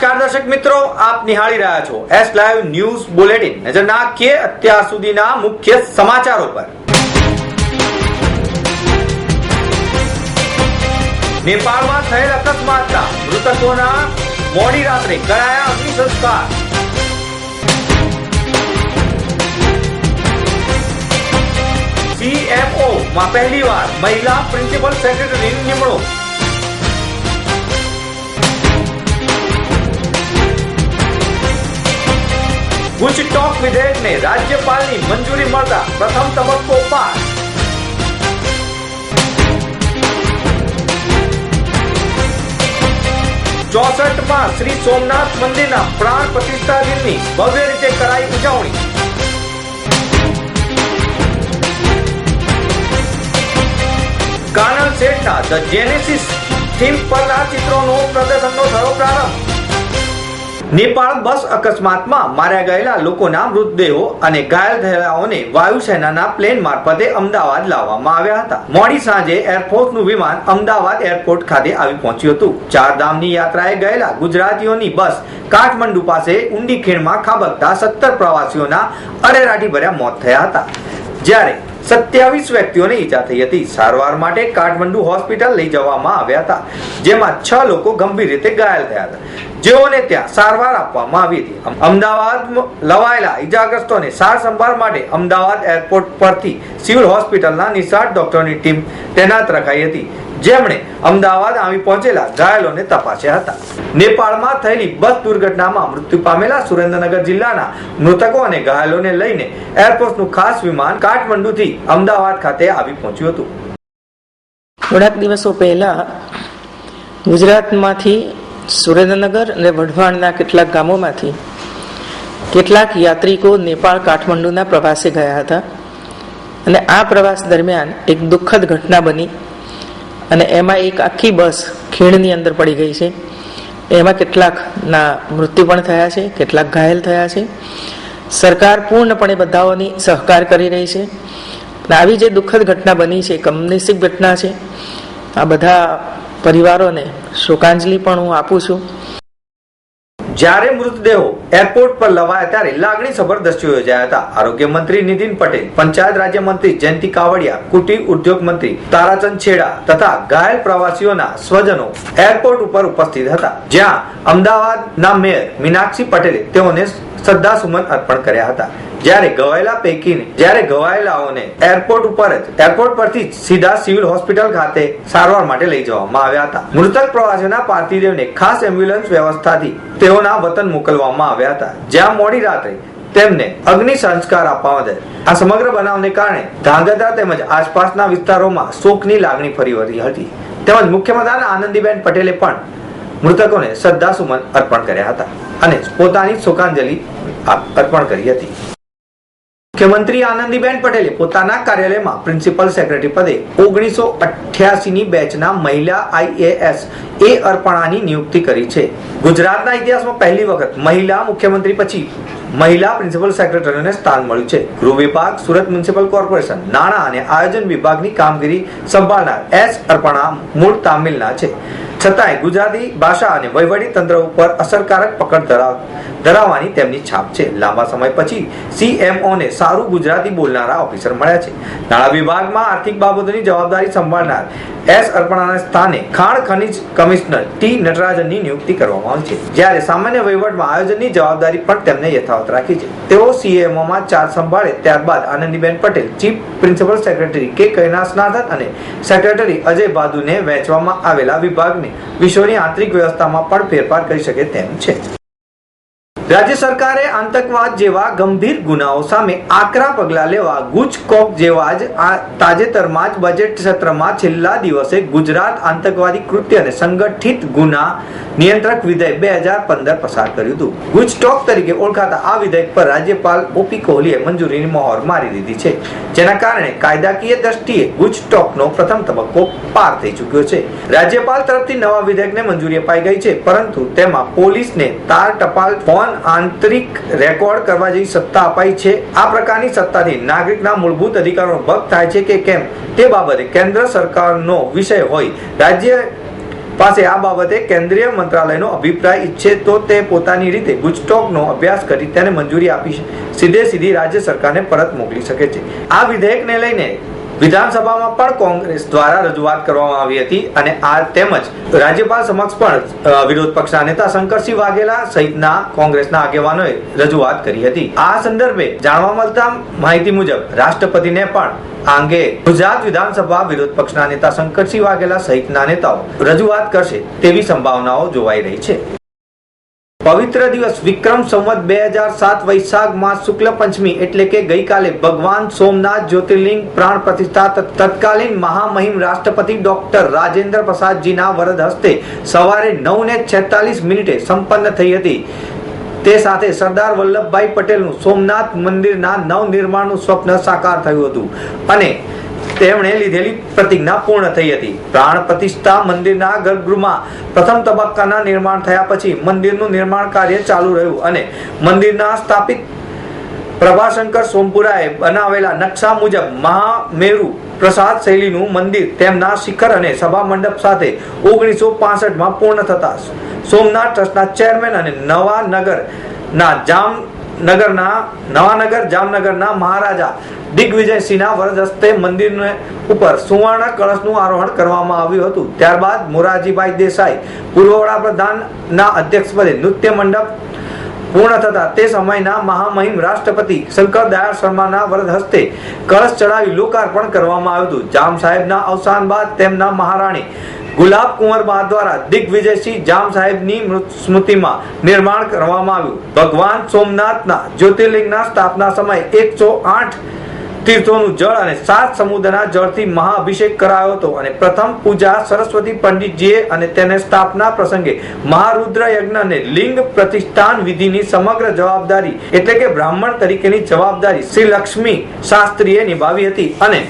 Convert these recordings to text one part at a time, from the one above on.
મિત્રો, આપ નિહાળી રહ્યા છો એસ લાઈવ ન્યૂઝ બુલેટિન નજર નાખીએ અત્યાર સુધીના મુખ્ય સમાચારો પર. નેપાળમાં થયેલ અકસ્માતના મૃતકોના મોડી રાત્રે કરાયા અગ્નિ સંસ્કાર સીએમઓ માં પહેલીવાર મહિલા પ્રિન્સિપલ સેક્રેટરીની નિમણૂક. ગુજ ટોક વિધેયકને રાજ્યપાલની મંજૂરી મળતા પ્રથમ તબક્કો પાસ ચોસઠમાં શ્રી સોમનાથ મંદિરના પ્રાણ પ્રતિષ્ઠા દિનની ભવ્ય રીતે કરાઈ ઉજવણી. કાનલ શેઠના ધ જેનેસિસ થીમ પરના ચિત્રોનો પ્રદર્શનનો થયો પ્રારંભ. નેપાળ બસ અકસ્માતમાં માર્યા ગયેલા લોકોના મૃતદેહો અને ઘાયલ થયેલાઓને વાયુસેનાના પ્લેન મારફતે અમદાવાદ લાવવામાં આવ્યા હતા. મોડી સાંજે એરફોર્સનું વિમાન અમદાવાદ એરપોર્ટ ખાતે આવી પહોંચ્યું હતું. ચાર ધામની યાત્રાએ ગયેલા ગુજરાતીઓની બસ કાઠમંડુ પાસે ઊંડી ખીણમાં ખાબકતા સત્તર પ્રવાસીઓના અરેરાટી ભર્યા મોત થયા હતા. જ્યારે સત્યાવીસ વ્યક્તિઓને ઈજા થઈ હતી. સારવાર માટે કાઠમંડુ હોસ્પિટલ લઈ જવામાં આવ્યા હતા, જેમાં છ લોકો ગંભીર રીતે ઘાયલ થયા હતા. જેઓને ત્યાં સારવાર આપવામાં આવી હતી. અમદાવાદ લવાયેલા ઈજાગ્રસ્તોને સાર સંભાળ માટે અમદાવાદ એરપોર્ટ પરથી સિવિલ હોસ્પિટલના નિષ્ણાત ડોક્ટરની ટીમ તૈનાત રખાઈ હતી. જેમણે અમદાવાદ આવી પહોંચેલા ઘાયલોને તપાસ્યા હતા. નેપાળમાં થયેલી બસ દુર્ઘટનામાં મૃત્યુ પામેલા સુરેન્દ્રનગર જિલ્લાના મૃતકો અને ઘાયલોને લઈને એરફોર્સનું ખાસ વિમાન કાઠમંડુથી અમદાવાદ ખાતે આવી પહોંચ્યું હતું. થોડાક દિવસો પહેલા ગુજરાતમાંથી સુરેન્દ્રનગર અને વઢવાણના કેટલાક ગામોમાંથી કેટલાક યાત્રિકો નેપાળ કાઠમંડુના પ્રવાસે ગયા હતા. અને આ પ્રવાસ દરમિયાન એક દુઃખદ ઘટના બની. અને એમાં એક આખી બસ ખીણની અંદર પડી ગઈ છે. એમાં કેટલાકના મૃત્યુ પણ થયા છે, કેટલાક ઘાયલ થયા છે. સરકાર પૂર્ણપણે બધાઓની સહકાર કરી રહી છે. આવી જે દુઃખદ ઘટના બની છે કમનસીબ ઘટના છે. આ બધા પરિવારોને શોકાંજલિ પણ હું આપું છું. જ્યારે મૃતદેહો એરપોર્ટ પર લવાયા ત્યારે લાગણી સભર દ્રશ્યો યોજાયા હતા. આરોગ્ય મંત્રી નીતિન પટેલ, પંચાયત રાજ્ય મંત્રી જયંતિ કાવડિયા, કુટીર ઉદ્યોગ મંત્રી તારાચંદ છેડા તથા ઘાયલ પ્રવાસીઓના સ્વજનો એરપોર્ટ ઉપર ઉપસ્થિત હતા. જ્યાં અમદાવાદના મેયર મીનાક્ષી પટેલે તેઓને શ્રદ્ધાસુમન અર્પણ કર્યા હતા. જ્યારે ઘવાયેલા પૈકીને, જ્યારે ઘવાયેલાઓને એરપોર્ટ ઉપર જ એરપોર્ટ પરથી સીધા સિવિલ હોસ્પિટલ ખાતે સારવાર માટે લઈ જવામાં આવ્યા હતા. મૃતક પ્રવાસીઓના પાર્થિવદેવને ખાસ એમ્બ્યુલન્સ વ્યવસ્થાથી તેઓના વતન મોકલવામાં આવ્યા હતા. જ્યાં મોડી રાત્રે તેમને અગ્નિ સંસ્કાર આપવામાં આવ્યા. આ સમગ્ર બનાવને કારણે ધાંગધ્રા તેમજ આસપાસના વિસ્તારોમાં શોકની લાગણી ફરી વળી હતી. તેમજ મુખ્યમંત્રી આનંદીબેન પટેલે પણ મૃતકોને શ્રદ્ધાસુમન અર્પણ કર્યા હતા અને પોતાની શોકાંજલિ અર્પણ કરી હતી. મુખ્યમંત્રી આનંદીબેન પટેલે પોતાના કાર્યાલયમાં પ્રિન્સિપલ સેક્રેટરી પદે ઓગણીસો અઠ્યાસીની બેચના મહિલા આઈએએસ એ અર્પણાની નિયુક્તિ કરી છે. ગુજરાતના ઇતિહાસમાં પહેલી વખત મહિલા મુખ્યમંત્રી પછી મહિલા પ્રિન્સિપલ સેક્રેટરીને સ્થાન મળ્યું છે. ગૃહ વિભાગ, સુરત મ્યુનિસિપલ કોર્પોરેશન, નાણાં અને આયોજન વિભાગની કામગીરી સંભાળનાર એસ અર્પણા મૂળ તામિલના છે. છતાંય ગુજરાતી ભાષા અને વહીવટી તંત્ર ઉપર અસરકારક પકડ ધરાવ ધરાવવાની તેમની છાપ છે. લાંબા સમય પછી સીએમઓ ને સારું ગુજરાતી બોલનારા ઓફિસર મળ્યા છે. નાણાં વિભાગમાં આર્થિક બાબતોની જવાબદારી સંભાળનાર એસ અર્પણાના સ્થાને ખાણ ખનિજ કમિશનર ટી નટરાજનની નિયુક્તિ કરવામાં આવી છે. જ્યારે સામાન્ય વહીવટમાં આયોજનની જવાબદારી પણ તેમને યથાવત રાખી છે. તેઓ સીએમઓમાં ચાર્જ સંભાળે ત્યારબાદ Anandiben Patel, chief principal secretary K Kailasanathan અને સેક્રેટરી અજય બાદુને વહેંચવામાં આવેલા વિભાગને વિશ્વની આંતરિક વ્યવસ્થામાં પણ ફેરફાર કરી શકે તેમ છે. રાજ્ય સરકારે આતંકવાદ જેવા ગંભીર ગુનાઓ સામે આકરા પગલા લેવા ગુજકોક જેવા જ આ તાજેતરમાં જ બજેટ સત્રમાં છેલ્લા દિવસે ગુજરાત આતંકવાદી કૃત્ય અને સંગઠિત ગુના નિયંત્રક વિધેયક બે હજાર પંદર પસાર કર્યું હતું. ગુજટોક તરીકે ઓળખાતા આ વિધેયક પર રાજ્યપાલ ઓપી કોહલીએ મંજૂરીની મહોર મારી દીધી છે. જેના કારણે કાયદાકીય દ્રષ્ટિએ ગુજટોકનો પ્રથમ તબક્કો પાર થઈ ચૂક્યો છે. રાજ્યપાલ તરફથી નવા વિધેયકને મંજૂરી અપાઈ ગઈ છે, પરંતુ તેમાં પોલીસને તાર ટપાલ ફોન આંતરિક રેકોર્ડ કરવા જેવી સત્તા અપાઈ છે. આ પ્રકારની સત્તાથી નાગરિકના મૂળભૂત અધિકારોનો ભંગ થાય છે કે કેમ? તે બાબતે કેન્દ્ર સરકારનો વિષય હોય. રાજ્ય પાસે આ બાબતે કેન્દ્રીય મંત્રાલયનો અભિપ્રાય ઈચ્છે તો તે પોતાની રીતે ગુજટોકનો અભ્યાસ કરી તેને મંજૂરી આપી સીધે સીધી રાજ્ય સરકારને પરત મોકલી શકે છે. આ વિધેયકને લઈને વિધાનસભામાં પણ કોંગ્રેસ દ્વારા રજૂઆત કરવામાં આવી હતી અને આ તેમજ રાજ્યપાલ સમક્ષ પણ વિરોધ પક્ષના નેતા શંકરસિંહ વાઘેલા સહિતના કોંગ્રેસના આગેવાનોએ રજૂઆત કરી હતી. આ સંદર્ભે જાણવા મળતા માહિતી મુજબ રાષ્ટ્રપતિને પણ આ અંગે ગુજરાત વિધાનસભા વિરોધ પક્ષના નેતા શંકરસિંહ વાઘેલા સહિતના નેતાઓ રજૂઆત કરશે તેવી સંભાવનાઓ જોવાઈ રહી છે. પવિત્ર દિવસ વિક્રમ સંવત બે હજાર સાત વૈશાખ માસ શુક્લ પંચમી એટલે કે ગઈકાલે ભગવાન સોમનાથ જ્યોતિર્લિંગ પ્રાણ પ્રતિષ્ઠા તત્કાલીન મહામહિમ રાષ્ટ્રપતિ ડોક્ટર રાજેન્દ્ર પ્રસાદજીના વરદ હસ્તે સવારે નવ ને છેતાલીસ મિનિટે સંપન્ન થઈ હતી. તે સાથે સરદાર વલ્લભભાઈ પટેલનું સોમનાથ મંદિરના નવનિર્માણનું સ્વપ્ન સાકાર થયું હતું. અને તેમણે લીધેલી પ્રતિજ્ઞા પૂર્ણ થઈ હતી. પ્રાણ પ્રતિષ્ઠા મંદિરના ગર્ભગૃહમાં પ્રથમ તબક્કાના નિર્માણ થયા પછી મંદિરનું નિર્માણ કાર્ય ચાલુ રહ્યું અને મંદિરના સ્થાપિત પ્રભાશંકર સોમપુરાએ બનાવેલા નકશા મુજબ મહામેરુ પ્રસાદ શૈલીનું મંદિર તેમના શિખર અને સભા મંડપ સાથે ઓગણીસો પાસઠમાં પૂર્ણ થતા. સોમનાથ ટ્રસ્ટના ચેરમેન અને નવા નગરના જામનગરના નવાનગર, જામનગરના મહારાજા દિગ્વિજયસિંહના વરદસ્તે મંદિરને ઉપર સુવર્ણ કળશનું આરોહણ કરવામાં આવ્યું હતું. ત્યારબાદ મોરારજીભાઈ દેસાઈ પૂર્વ વડાપ્રધાનના અધ્યક્ષપદે નૃત્ય મંડપ પૂર્ણ થતા તે સમયના મહામહિમ રાષ્ટ્રપતિ શંકર દયાળ શર્માના વરદ હસ્તે કળશ ચડાવી લોકાર્પણ કરવામાં આવ્યું હતું. જામ સાહેબના અવસાન બાદ તેમના મહારાણી ગુલાબ કુંવર બા દ્વારા દિગ્વિજયસિંહ જામ સાહેબની મૃત- સ્મૃતિમાં નિર્માણ કરવામાં આવ્યું. ભગવાન સોમનાથના જ્યોતિર્લિંગના સ્થાપના સમયે એકસો આઠ તીર્થોનું જળ અને સાત સમુદ્રના જળથી મહાઅભિષેક કરાયો હતો. અને પ્રથમ પૂજા સરસ્વતી પંડિતજીએ અને તેને સ્થાપના પ્રસંગે મહારુદ્ર યજ્ઞ અને લિંગ પ્રતિષ્ઠાન વિધિની સમગ્ર જવાબદારી એટલે કે બ્રાહ્મણ તરીકેની જવાબદારી શ્રી લક્ષ્મી શાસ્ત્રીએ નિભાવી હતી. અને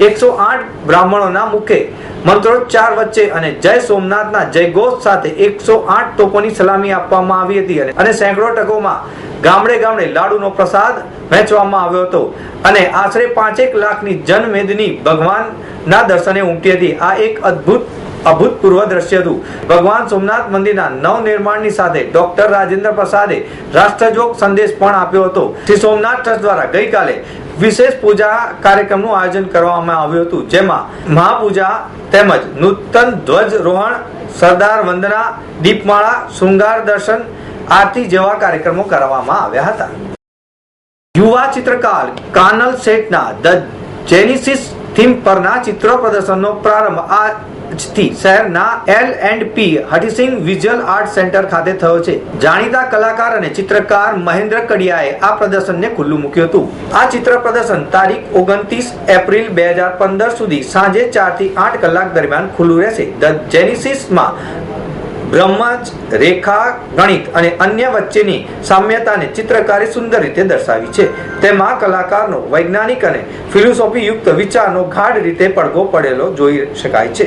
એકસો આઠ બ્રાહ્મણોના મુખે મંત્રોચ્ચાર વચ્ચે અને જય સોમનાથના જયઘોષ સાથે એકસો આઠ તોપોની સલામી આપવામાં આવી હતી અને- સેંકડો ટકોમાં ગામડે ગામડે લાડુનો પ્રસાદ વહેંચવામાં આવ્યો હતો. અને આશરે પાંચેક લાખની જનમેદની ભગવાનના દર્શને ઉમટી હતી. આ એક અદ્ભુત, અભૂતપૂર્વ દ્રશ્ય હતું. ભગવાન સોમનાથ મંદિરના નવનિર્માણની સાથે ડોક્ટર રાજેન્દ્ર પ્રસાદે રાષ્ટ્રજોગ સંદેશ પણ આપ્યો હતો. શ્રી સોમનાથ ટ્રસ્ટ દ્વારા ગઈકાલે વિશેષ પૂજા કાર્યક્રમનું આયોજન કરવામાં આવ્યું હતું, જેમાં મહાપૂજા તેમજ નૂતન ધ્વજ રોહણ સરદાર વંદના, દીપમાળા, શૃંગાર દર્શન, આરતી જેવા કાર્યક્રમો કરવામાં આવ્યા હતા. યુવા ચિત્રકાર કાનલ શેઠના ધ જેનિસિસ થીમ પરના ચિત્ર પ્રદર્શનનો પ્રારંભ આજથી શહેરના L and P Harisingh visual art centre ખાતે થયો છે. જાણીતા કલાકાર અને ચિત્રકાર મહેન્દ્ર કડિયાએ આ પ્રદર્શનને ખુલ્લું મૂક્યું હતું. આ ચિત્ર પ્રદર્શન તારીખ ઓગણત્રીસ એપ્રિલ બે હજાર પંદર સુધી સાંજે ચારથી આઠ કલાક દરમિયાન ખુલ્લું રહેશે. ધ જેનિસિસમાં બ્રહ્મજ રેખા, ગણિત અને અન્ય વચ્ચેની સામ્યતાને ચિત્રકારે સુંદર રીતે દર્શાવી છે. તેમાં કલાકારનો વૈજ્ઞાનિક અને ફિલોસોફી યુક્ત વિચારનો ગાઢ રીતે પડઘો પડેલો જોઈ શકાય છે.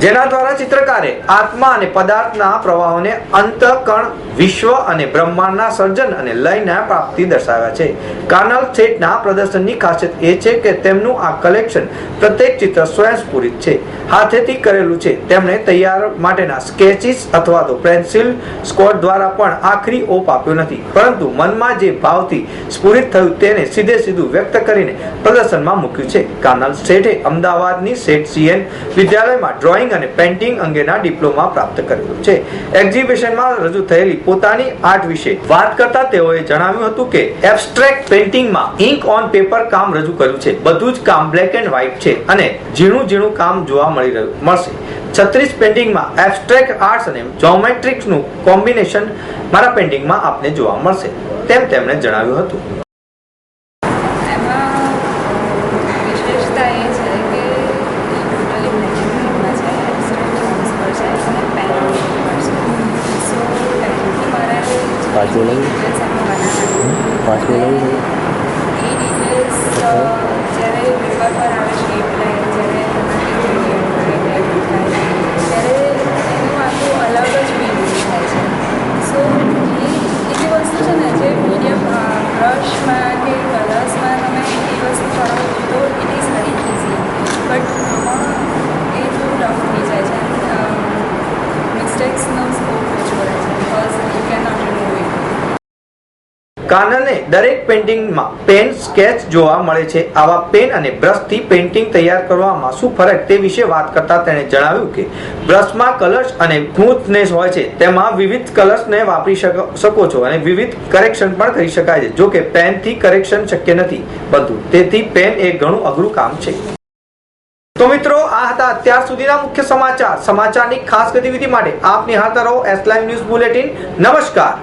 જેના દ્વારા ચિત્રકારે આત્મા અને પદાર્થના પ્રવાહોને અંતકણ, વિશ્વ અને બ્રહ્માંડના સર્જન અને લયના પ્રાપ્તિ દર્શાવ્યા છે. કાનલ થેટના પ્રદર્શનની ખાસિયત એ છે કે તેમનું આ કલેક્શન પ્રત્યેક ચિત્ર સ્વયંસ્ફુરિત છે. હાથેથી કરેલું છે. તેમણે તૈયાર માટેના સ્કેચિસ અથવા તો પેન્સિલ, સ્કોટ દ્વારા પણ આખરી ઓપ આપ્યો નથી. પરંતુ મનમાં જે ભાવથી સ્ફુરિત થયું તેને સીધે સીધું વ્યક્ત કરીને પ્રદર્શનમાં મૂક્યું છે. કાર્નલ શેઠે અમદાવાદની શેઠ સીએન વિદ્યાલયમાં ડ્રોઈંગ અને પેઇન્ટિંગ અંગેના ડિપ્લોમા પ્રાપ્ત કરેલું છે. એક્ઝિબિશનમાં રજૂ થયેલી પોતાની આર્ટ વિશે વાત કરતા તેઓએ જણાવ્યું હતું કે, એબ્સ્ટ્રેક્ટ પેઇન્ટિંગમાં ઇન્ક ઓન પેપર કામ રજૂ કર્યું છે. બધું જ કામ બ્લેક એન્ડ વ્હાઇટ છે અને ઝીણું ઝીણું કામ જોવા મળી રહ્યું મળશે. છત્રીસ પેઇન્ટિંગમાં એબ્સ્ટ્રેક્ટ આર્ટ્સ અને જોમેટ્રિક્સનું કોમ્બિનેશન મારા પેઇન્ટિંગમાં આપને જોવા મળશે, તેમ તેમણે જણાવ્યું હતું એમાં વિશેષતા એ છે કે ટોટલી મેનેજમેન્ટમાં છે એક્સ્ટ્રા પર છે અને પેરેન્ટિંગ પર છે સો પેરેન્ટિંગ મારા પાછું લઈ પાછું લઈ એ ડિટેલ્સ જ્યારે પેપર પર આવે શેપ લાઈન જ્યારે એનાથી gradient થાય, black થાય ત્યારે એનું આખું અલગ જ ફીલિંગ થાય છે સો એ એવી વસ્તુ છે ને જે મીડિયમ બ્રશમાં કે કલર્સમાં તમે એ વસ્તુ કરો તો it is very easy but આમાં એ થોડું ટફ થઈ જાય છે કારણે દરેક પેઇન્ટિંગમાં પેન, સ્કેચ જોવા મળે છે. આવા પેન અને બ્રશથી પેઇન્ટિંગ તૈયાર કરવામાં શું ફરક તે વિશે વાત કરતા તેણે જણાવ્યું કે બ્રશમાં કલર્સ અને સ્મૂથનેસ હોય છે. તેમાં વિવિધ કલર્સને વાપરી શકો છો અને વિવિધ કરેક્શન પણ કરી શકાય છે જો કે પેનથી કરેક્શન શક્ય નથી. બનતું તેથી પેન એ ઘણું અઘરું કામ છે. તો મિત્રો, આ હતા અત્યાર સુધીના મુખ્ય સમાચાર. સમાચારની ખાસ ગતિવિધિ માટે આપ નિહાળતા રહો એસ ન્યૂઝ બુલેટિન નમસ્કાર.